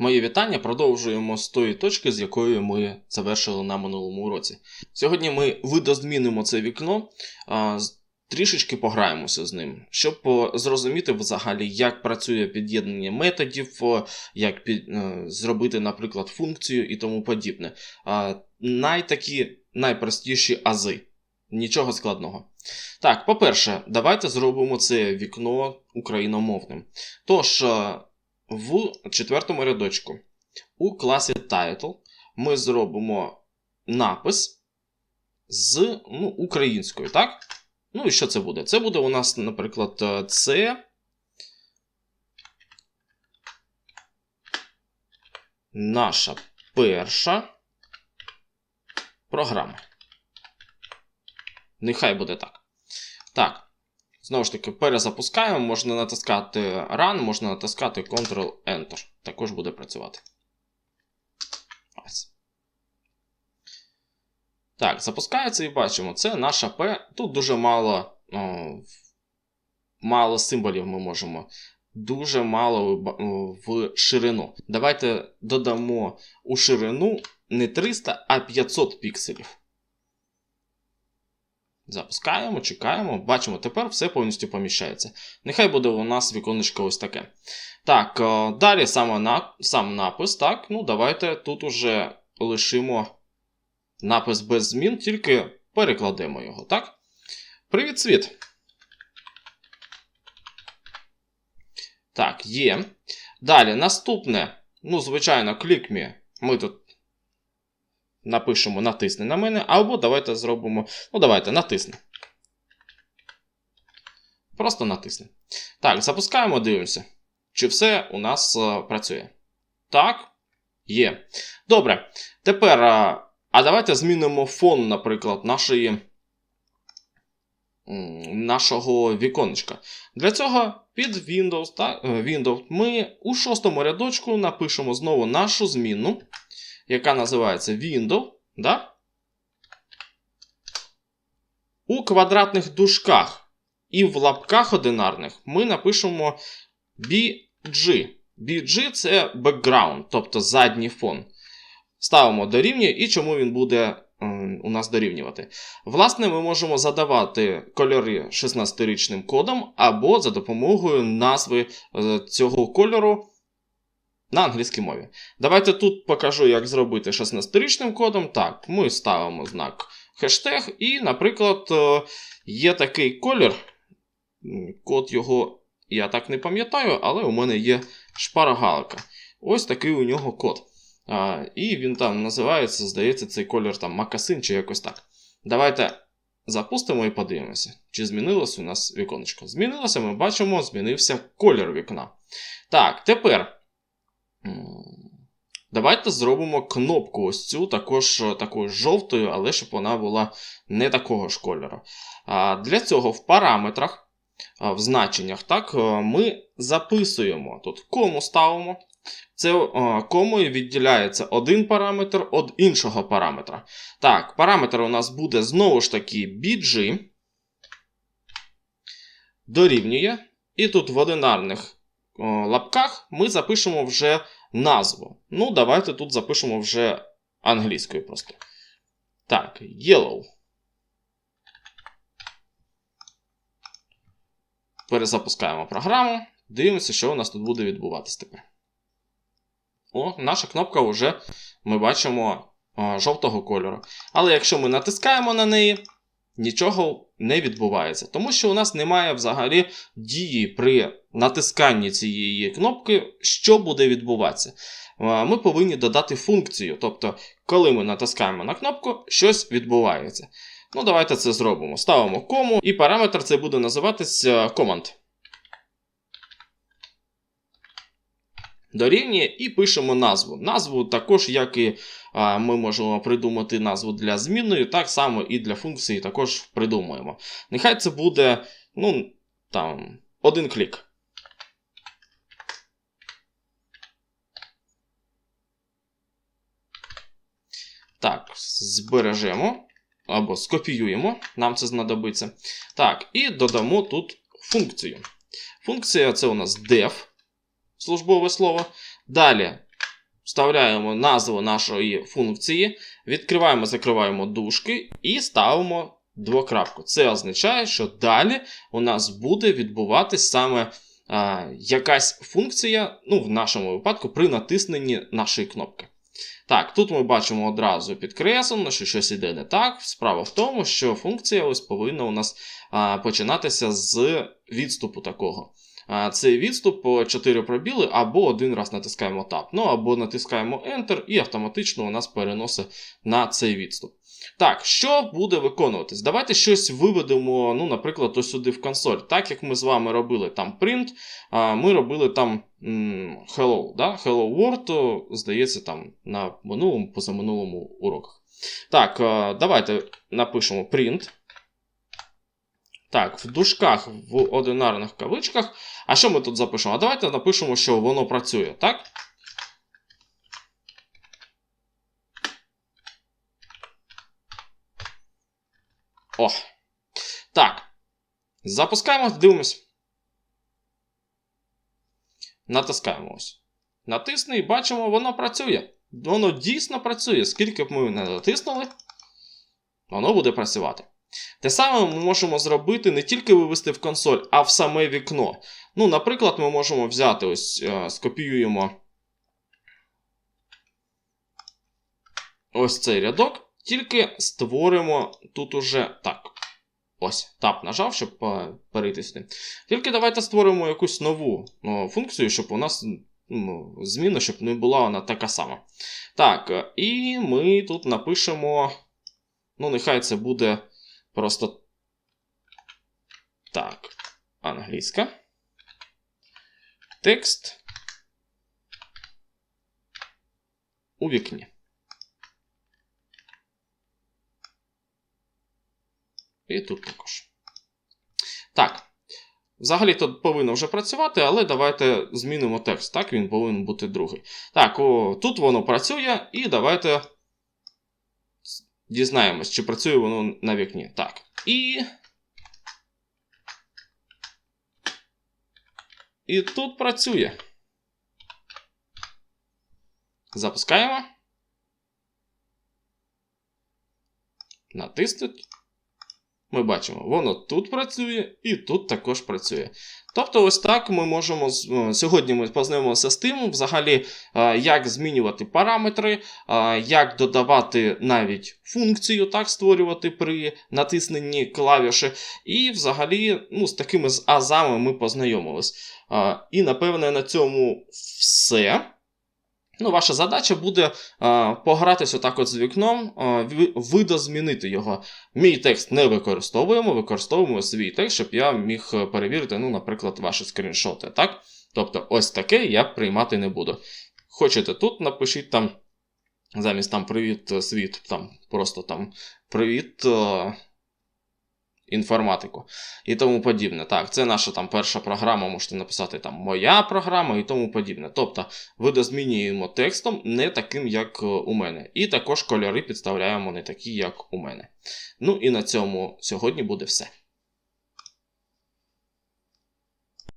Мої вітання продовжуємо з тої точки, з якої ми завершили на минулому уроці. Сьогодні ми видозмінимо це вікно, трішечки пограємося з ним, щоб зрозуміти взагалі, як працює під'єднання методів, як під, е, зробити, наприклад, функцію і тому подібне. Найтакі найпростіші ази. Нічого складного. Так, по-перше, давайте зробимо це вікно україномовним. Тож, е, в четвертому рядочку у класі Title ми зробимо напис з ну, українською, так? Ну і що це буде? Це буде у нас, наприклад, е, це. Наша перша програма. Нехай буде так. Так. Знову ж таки, перезапускаємо, можна натискати Run, можна натискати Ctrl-Enter. Також буде працювати. Ось. Так, запускається і бачимо, це наша P. Тут дуже мало, о, мало символів ми можемо. Дуже мало в, в ширину. Давайте додамо у ширину не 300, а 500 пікселів. Запускаємо, чекаємо, бачимо, тепер все повністю поміщається. Нехай буде у нас віконечко ось таке. Так, е, далі сам напис. Так, ну давайте тут уже лишимо напис без змін, тільки перекладемо його, так? Привіт, світ! Так, є. Далі, наступне, ну, звичайно, клікмі. Ми тут напишемо натисни на мене, або давайте зробимо. Ну, давайте, натисни. Просто натисни. Так, запускаємо, дивимося. Чи все у нас е, працює? Так, є. Добре. Тепер. А, а давайте змінимо фон, наприклад, нашої, нашого віконечка. Для цього під Windows, так, е, Windows ми у шостому рядочку напишемо знову нашу зміну яка називається Window, да? у квадратних дужках і в лапках одинарних ми напишемо BG. BG це background, тобто задній фон. Ставимо дорівнює і чому він буде у нас дорівнювати. Власне, ми можемо задавати кольори 16-річним кодом або за допомогою назви е, цього кольору на англійській мові. Давайте тут покажу, як зробити 16-річним кодом. Так, ми ставимо знак хештег, і, наприклад, е, є такий колір. Код його я так не пам'ятаю, але у мене є шпаргалка. Ось такий у нього код. А, І він там називається, здається, цей колір там макасин чи якось так. Давайте запустимо і подивимося, чи змінилось у нас віконечко. Змінилося, ми бачимо, змінився колір вікна. Так, тепер. Давайте зробимо кнопку ось цю також е, такою жовтою, але щоб вона була не такого ж кольору. Для цього в параметрах, в значеннях, так, е, ми записуємо тут кому ставимо. Це е, комою відділяється один параметр від іншого параметра. Так, параметр у нас буде знову ж таки BG. Дорівнює. І тут в одинарних лапках ми запишемо вже назву. Ну, давайте тут запишемо вже англійською просто. Так, yellow. Перезапускаємо програму. Дивимося, що у нас тут буде відбуватись тепер. О, наша кнопка вже ми бачимо о, жовтого кольору. Але якщо ми натискаємо на неї, нічого не відбувається. Тому що у нас немає взагалі дії при натисканні цієї кнопки, що буде відбуватися. Е, Ми повинні додати функцію. Тобто, коли ми натискаємо на кнопку, щось відбувається. Ну, давайте це зробимо. Ставимо кому, і параметр це буде називатися command. Дорівнює і пишемо назву. Назву також, як і а, ми можемо придумати назву для змінної, так само і для функції також придумуємо. Нехай це буде, ну, там, один клік. Так, збережемо або скопіюємо, нам це знадобиться. Так, і додамо тут функцію. Функція це у нас def, службове слово. Далі вставляємо назву нашої функції, відкриваємо, закриваємо дужки і ставимо двокрапку. Це означає, що далі у нас буде відбуватись саме а, якась функція, ну, в нашому випадку, при натисненні нашої кнопки. Так, тут ми бачимо одразу підкреслено, що щось іде не так. Справа в тому, що функція ось повинна у нас а, починатися з відступу такого. Цей відступ по 4 пробіли, або один раз натискаємо Tab, ну або натискаємо Enter, і автоматично у нас переносить на цей відступ. Так, що буде виконуватись? Давайте щось виведемо, ну, наприклад, ось сюди в консоль. Так як ми з вами робили там print, ми робили там hello, да? hello world, здається, там на минулому, позаминулому уроках. Так, давайте напишемо print. Так, в дужках в одинарних кавичках. А що ми тут запишемо? А давайте напишемо, що воно працює, так? О. Так. Запускаємо, дивимось. Натискаємо ось. Натисни і бачимо, воно працює. Воно дійсно працює. Скільки б ми не натиснули, воно буде працювати. Те саме ми можемо зробити не тільки вивести в консоль, а в саме вікно. Ну, наприклад, ми можемо взяти ось, е, скопіюємо ось цей рядок, тільки створимо тут уже так. Ось, тап нажав, щоб е, перейти сюди. Тільки давайте створимо якусь нову ну, функцію, щоб у нас ну, зміна, щоб не була вона така сама. Так, е, і ми тут напишемо. Ну, нехай це буде просто так. Англійська. Текст у вікні. І тут також. Так. Взагалі тут повинно вже працювати, але давайте змінимо текст. Так, він повинен бути другий. Так, о, тут воно працює, і давайте дізнаємось, чи працює воно на вікні. Так. І. І тут працює. Запускаємо. Натиснуть. Ми бачимо, воно тут працює і тут також працює. Тобто, ось так ми можемо сьогодні ми познайомилися з тим, взагалі, як змінювати параметри, як додавати навіть функцію, так створювати при натисненні клавіші. І взагалі ну, з такими азами ми познайомились. І напевне на цьому все. Ну, Ваша задача буде а, погратися отак от з вікном, а, видозмінити його. Мій текст не використовуємо, використовуємо свій текст, щоб я міг перевірити, ну, наприклад, ваші скріншоти. так? Тобто, ось таке я приймати не буду. Хочете тут, напишіть там, замість там привіт, світ, там просто там привіт. А інформатику і тому подібне. Так, це наша там перша програма, можете написати там моя програма і тому подібне. Тобто видозмінюємо текстом не таким, як е, у мене. І також кольори підставляємо не такі, як у мене. Ну і на цьому сьогодні буде все.